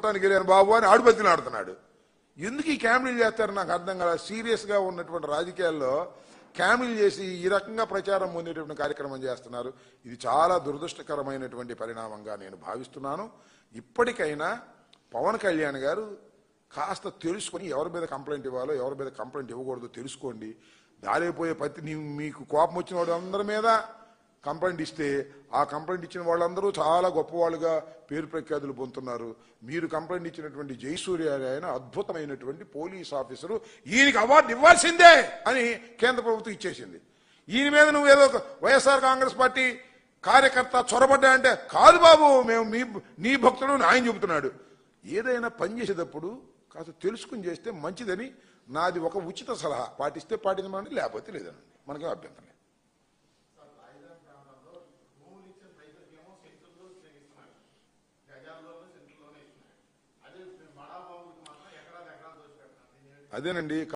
చూడటానికి వెళ్ళాను బాబు అని ఆడుబతిని ఆడుతున్నాడు. ఎందుకు ఈ క్యామ్లీలు చేస్తారు? నాకు అర్థం కదా సీరియస్గా ఉన్నటువంటి రాజకీయాల్లో క్యామ్లీలు చేసి ఈ రకంగా ప్రచారం పొందేటువంటి కార్యక్రమం చేస్తున్నారు. ఇది చాలా దురదృష్టకరమైనటువంటి పరిణామంగా నేను భావిస్తున్నాను. ఇప్పటికైనా పవన్ కళ్యాణ్ గారు కాస్త తెలుసుకొని ఎవరి మీద కంప్లైంట్ ఇవ్వాలో ఎవరి మీద కంప్లైంట్ ఇవ్వకూడదు తెలుసుకోండి. దారిపోయే పత్తి మీకు కోపం వచ్చిన వాడు అందరి మీద కంప్లైంట్ ఇస్తే ఆ కంప్లైంట్ ఇచ్చిన వాళ్ళందరూ చాలా గొప్పవాళ్ళుగా పేరు ప్రఖ్యాతులు పొందుతున్నారు. మీరు కంప్లైంట్ ఇచ్చినటువంటి జయసూర్య ఆయన అద్భుతమైనటువంటి పోలీస్ ఆఫీసరు ఈయనకి అవార్డు ఇవ్వాల్సిందే అని కేంద్ర ప్రభుత్వం ఇచ్చేసింది. ఈయన మీద నువ్వు ఏదో ఒక వైఎస్ఆర్ కాంగ్రెస్ పార్టీ కార్యకర్త చొరబడ్డా అంటే కాదు బాబు మేము మీ నీ భక్తుడు ఆయన చెబుతున్నాడు. ఏదైనా పని చేసేటప్పుడు కాస్త తెలుసుకుని చేస్తే మంచిదని నాది ఒక ఉచిత సలహా. పాటిస్తే పాటించమండి లేకపోతే లేదనండి. మనకేం అభ్యంతరం అదేనండి.